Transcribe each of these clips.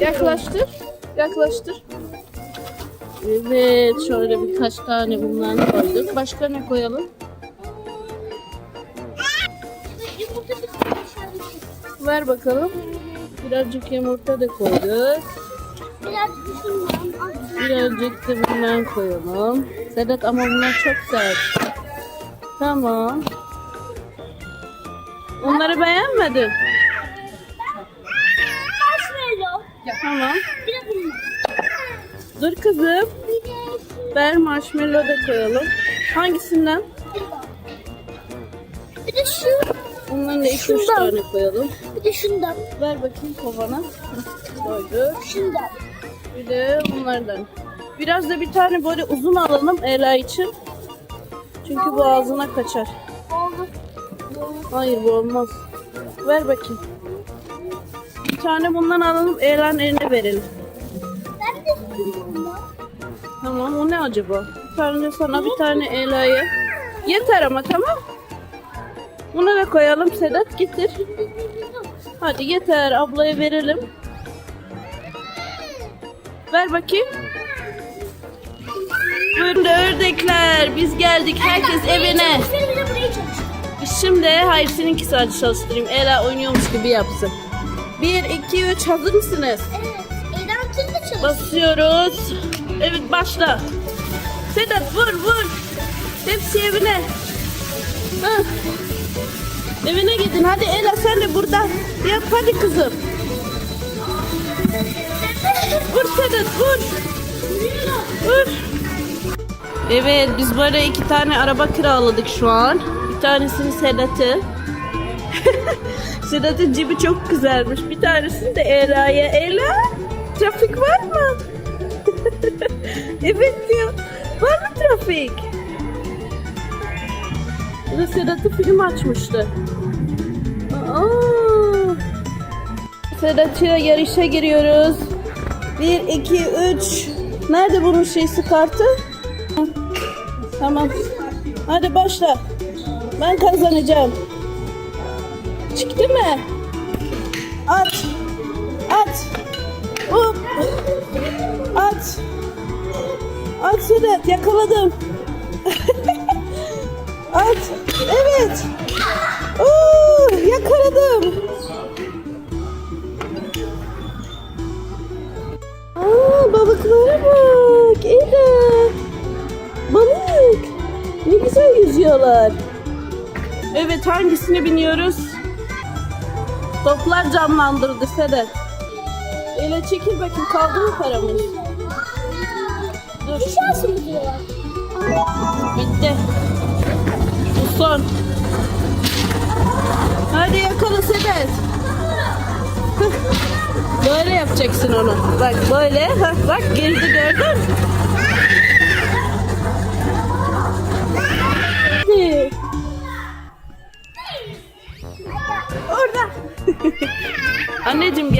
Yaklaştır. Yaklaştır. Evet, şöyle birkaç tane bundan koyduk. Başka ne koyalım? Ver bakalım. Birazcık yumurta da koyduk. Birazcık da bundan koyalım. Sedat ama bunlar çok sert. Tamam. Onları beğenmedin. Tamam. Bir de bunlar. Dur kızım. Bir de şu. Ver marshmallow da koyalım. Hangisinden? Bir de şu. Bunların da iki üç Şundan. tane koyalım. Bir de şundan. Ver bakayım kovana. Koyduk. Şundan. Bir de bunlardan. Biraz da bir tane böyle uzun alalım Ela için. Çünkü bu ağzına kaçar. Oldu. Hayır bu olmaz. Ver bakayım. Bir tane bundan alalım Ela'nın eline verelim. Ben de istiyorum. Tamam o ne acaba? Bir tane sana bir tane Ela'ya. Yeter ama tamam. Bunu da koyalım Sedat getir. Hadi yeter ablaya verelim. Ver bakayım. Buyurun ördekler. Biz geldik. Herkes evine. Şimdi hayır seninki sadece çalıştırayım. Ela oynuyormuş gibi yapsın. 1, 2, 3 hazır mısınız? Evet. Eden tüm de çalışıyor. Basıyoruz. Evet başla. Sedat vur vur. Hepsi evine. Hah. Evine gidin. Hadi Ela sen de burada. Yap hadi kızım. Vur Sedat vur. Vur. Evet biz böyle iki tane araba kiraladık şu an. Bir tanesini Sedat'ı. Sedat'ın cibi çok güzelmiş. Bir tanesini de Ela'ya. Ela trafik var mı? evet diyor. Var mı trafik? Bu da Sedat'ı film açmıştı. Aa. Sedat'la yarışa giriyoruz. 1, 2, 3. Nerede bunun şeysi kartı? Tamam. Hadi başla. Ben kazanacağım. Çıktı mı? At. At. Hop. At. At Sedat yakaladım. At. Evet. Oo, yakaladım. Aa, balıklara bak. Ela. Balık. Ne güzel yüzüyorlar. Evet hangisine biniyoruz? Toplar canlandırdı Sedat. Ela çekil bakayım kaldı mı paramız? Dur. Bir şansı mı diyorlar? Bitti. Bu son. Hadi yakala Sedat. Hıh. Böyle yapacaksın onu. Bak böyle. Hıh, Bak girdi gördün.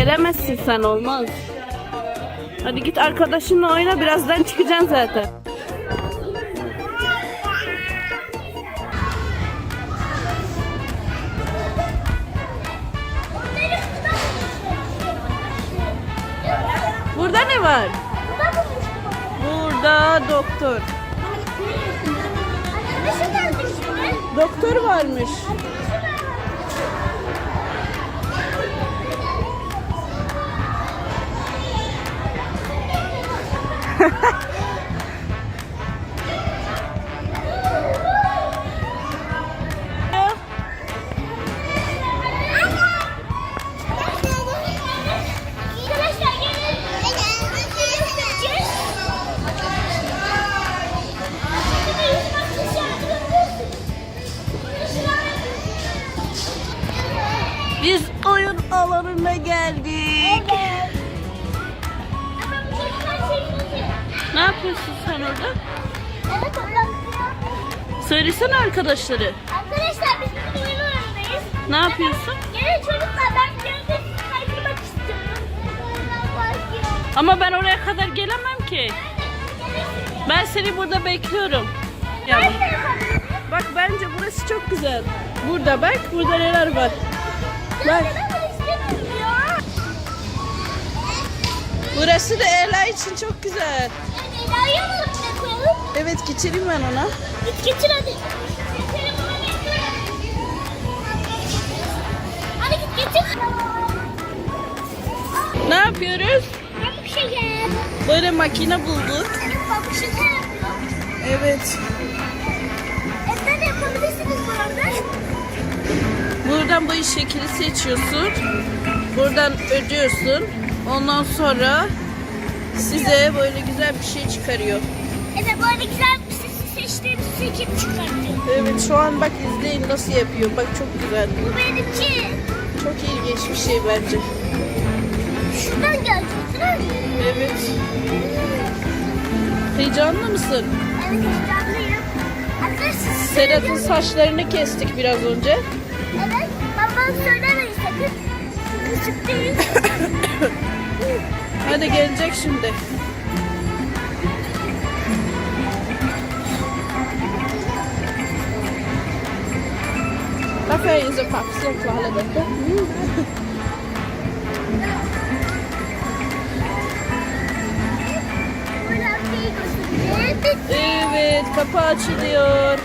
Gelemezsin sen olmaz. Hadi git arkadaşınla oyna birazdan çıkacaksın zaten. Burada ne var? Burada doktor. Doktor varmış. Arkadaşlar gelin. Göstereceğiz. Şimdi yüz makyajı yapıyoruz. Biz oyun alanına geldik. Evet. Yapıyorsun sen orada? Evet toplantıya. Söylesene arkadaşları. Arkadaşlar biz bugün oyun alanındayız. Ne yapıyorsun? Gelin çocuklar ben gördüm kaydırmak istiyorum. Ama ben oraya kadar gelemem ki. Ben seni burada bekliyorum. Ya, bak bence burası çok güzel. Burada bak, burada neler var. Bak. Burası da Ela için çok güzel. Ela'yı mı ortaya koyalım? Evet geçireyim ben ona. Git getir hadi. Getir bana getir. Hadi git getir. Ne yapıyoruz? Pamuk şeker. Böyle makine bulduk. Pamuk şeker yapıyor. Evet. Evde de yapabilirsiniz bu arada. Buradan bu şekli seçiyorsun. Buradan ödüyorsun. Ondan sonra size böyle güzel bir şey çıkarıyor. Evet böyle güzel bir sesi seçtiğimiz seçim çıkartıyor. Evet şu an bak izleyin nasıl yapıyor. Bak çok güzel. Bu benimki. Çok ilginç bir şey bence. Şuradan gelecek? Evet. Heyecanlı mısın? Evet heyecanlıyım. Arkadaşlar söylüyorum. saçlarını kestik biraz önce. Evet. Baba söylemeyin sakın. Kısık değil. Hadi gelecek şimdi. För helvete? Böyle arkayı göstereceğim. Bitti. Evet, kapı açılıyor.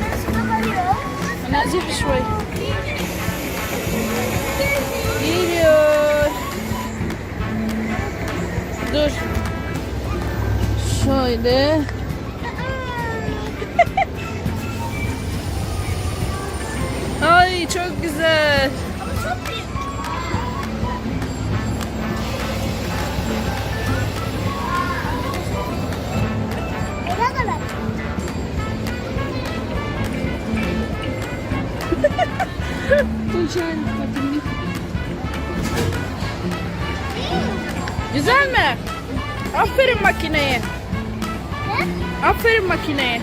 Nasıl kapanıyor? Nazif şuay. Geliyor. Şöyle. Ay çok güzel. Güzel mi? Aferin makineye. Aferin makineye.